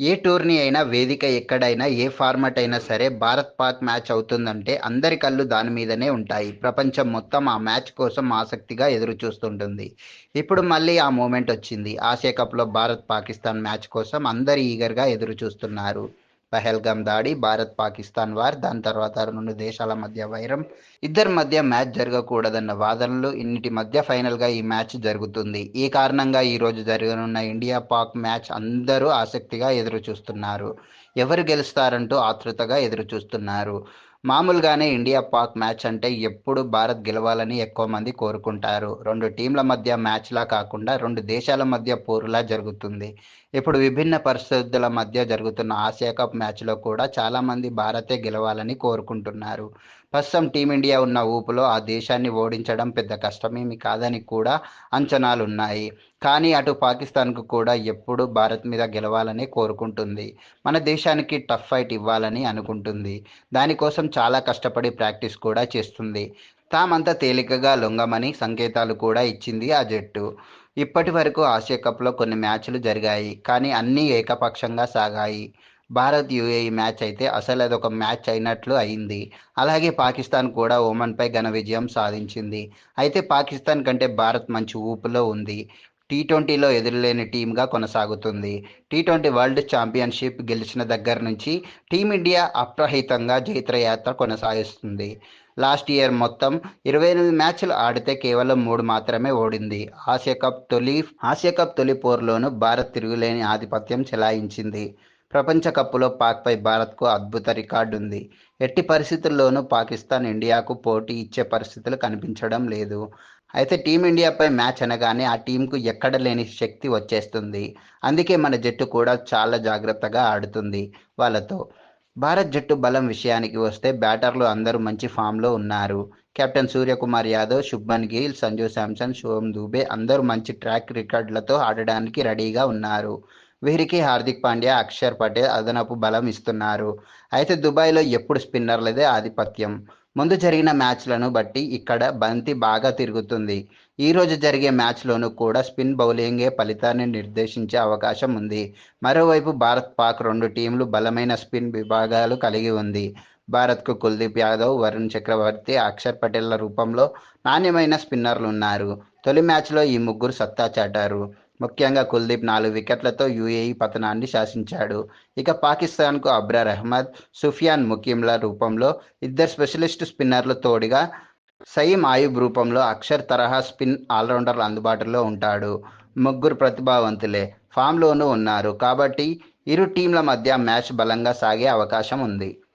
ఏ tourney అయినా వేదిక ఎక్కడైనా ఏ ఫార్మాట్ అయినా సరే భారత్ పాక్ మ్యాచ్ అవుతుందంటే అందరి కళ్ళు దాని మీదనే ఉంటాయి. ప్రపంచం మొత్తం ఆ మ్యాచ్ కోసం ఆసక్తిగా ఎదురు చూస్తుంటుంది ఇప్పుడు మళ్ళీ ఆ మూమెంట్ వచ్చింది. ఆసియా కప్లో భారత్ పాకిస్తాన్ మ్యాచ్ కోసం అందరు ఈగర్గా ఎదురు చూస్తున్నారు పహల్గామ్ దాడి భారత్ పాకిస్తాన్ వార్ దాని తర్వాత రెండు దేశాల మధ్య వైరం. ఇద్దరి మధ్య మ్యాచ్ జరగకూడదన్న వాదనలు ఇన్నిటి మధ్య ఫైనల్గా ఈ మ్యాచ్ జరుగుతుంది. ఈ కారణంగా ఈ రోజు జరగనున్న ఇండియా పాక్ మ్యాచ్ అందరూ ఆసక్తిగా ఎదురు చూస్తున్నారు ఎవరు గెలుస్తారంటూ ఆతృతగా ఎదురు చూస్తున్నారు మామూలుగానే ఇండియా పాక్ మ్యాచ్ అంటే ఎప్పుడు భారత్ గెలవాలని ఎక్కువ మంది కోరుకుంటారు. రెండు టీంల మధ్య మ్యాచ్లా కాకుండా రెండు దేశాల మధ్య పోరులా జరుగుతుంది. ఇప్పుడు విభిన్న పరిస్థితుల మధ్య జరుగుతున్న ఆసియా కప్ మ్యాచ్లో కూడా చాలామంది భారతే గెలవాలని కోరుకుంటున్నారు. ప్రస్తుతం టీమిండియా ఉన్న ఊపులో ఆ దేశాన్ని ఓడించడం పెద్ద కష్టమేమి కాదని కూడా అంచనాలు ఉన్నాయి కానీ అటు పాకిస్తాన్కు కూడా ఎప్పుడు భారత్ మీద గెలవాలని కోరుకుంటుంది. మన దేశానికి టఫ్ ఫైట్ ఇవ్వాలని అనుకుంటుంది. దానికోసం చాలా కష్టపడి ప్రాక్టీస్ కూడా చేస్తుంది. తామంతా తేలికగా లొంగమని సంకేతాలు కూడా ఇచ్చింది ఆ జట్టు. ఇప్పటి వరకు ఆసియా కప్లో కొన్ని మ్యాచ్లు జరిగాయి. కానీ అన్నీ ఏకపక్షంగా సాగాయి. భారత్ యుఏఈ మ్యాచ్ అయితే అసలు అదొక మ్యాచ్ అయినట్లు అయింది. అలాగే పాకిస్తాన్ కూడా ఓమన్పై ఘన విజయం సాధించింది. అయితే పాకిస్తాన్ కంటే భారత్ మంచి ఊపులో ఉంది. టీ ట్వంటీలో ఎదురులేని టీంగా కొనసాగుతుంది. టీ ట్వంటీ వరల్డ్ ఛాంపియన్షిప్ గెలిచిన దగ్గర నుంచి టీమిండియా అప్రహితంగా జైత్రయాత్ర కొనసాగిస్తుంది. లాస్ట్ ఇయర్ మొత్తం ఇరవై ఎనిమిది మ్యాచ్లు ఆడితే కేవలం మూడు మాత్రమే ఓడింది. ఆసియా కప్ తొలి ఆసియా కప్ తొలి పోర్లోనూ భారత్ తిరుగులేని ఆధిపత్యం చెలాయించింది. ప్రపంచ కప్లో పాక్పై భారత్కు అద్భుత రికార్డు ఉంది ఎట్టి పరిస్థితుల్లోనూ పాకిస్తాన్ ఇండియాకు పోటీ ఇచ్చే పరిస్థితులు కనిపించడం లేదు. అయితే టీమిండియాపై మ్యాచ్ అనగానే ఆ టీంకు ఎక్కడ లేని శక్తి వచ్చేస్తుంది. అందుకే మన జట్టు కూడా చాలా జాగ్రత్తగా ఆడుతుంది వాళ్ళతో. భారత్ జట్టు బలం విషయానికి వస్తే బ్యాటర్లు అందరూ మంచి ఫామ్లో ఉన్నారు. కెప్టెన్ సూర్యకుమార్ యాదవ్ శుభ్మన్ గిల్ సంజు శాంసన్ శుభం దూబే అందరూ మంచి ట్రాక్ రికార్డులతో ఆడడానికి రెడీగా ఉన్నారు. వీరికి హార్దిక్ పాండ్యా అక్షర్ పటేల్ అదనపు బలం ఇస్తున్నారు. అయితే దుబాయ్లో ఎప్పుడు స్పిన్నర్లదే ఆధిపత్యం. ముందు జరిగిన మ్యాచ్లను బట్టి ఇక్కడ బంతి బాగా తిరుగుతుంది. ఈ రోజు జరిగే మ్యాచ్లోనూ కూడా స్పిన్ బౌలింగే ఫలితాన్ని నిర్దేశించే అవకాశం ఉంది. మరోవైపు భారత్ పాక్ రెండు టీంలు బలమైన స్పిన్ విభాగాలు కలిగి ఉంది. భారత్కు కుల్దీప్ యాదవ్ వరుణ్ చక్రవర్తి అక్షర్ పటేళ్ళ రూపంలో నాణ్యమైన స్పిన్నర్లు ఉన్నారు తొలి మ్యాచ్లో ఈ ముగ్గురు సత్తా చాటారు. ముఖ్యంగా కుల్దీప్ నాలుగు వికెట్లతో యూఏఈ పతనాన్ని శాసించాడు. ఇక పాకిస్తాన్కు అబ్రార్ అహ్మద్ సుఫియాన్ ముకీంల రూపంలో ఇద్దరు స్పెషలిస్ట్ స్పిన్నర్లు తోడుగా సయీం ఆయుబ్ రూపంలో అక్షర్ తరహా స్పిన్ ఆల్రౌండర్లు అందుబాటులో ఉంటాడు. ముగ్గురు ప్రతిభావంతులే ఫామ్లోనూ ఉన్నారు. కాబట్టి ఇరు టీంల మధ్య మ్యాచ్ బలంగా సాగే అవకాశం ఉంది.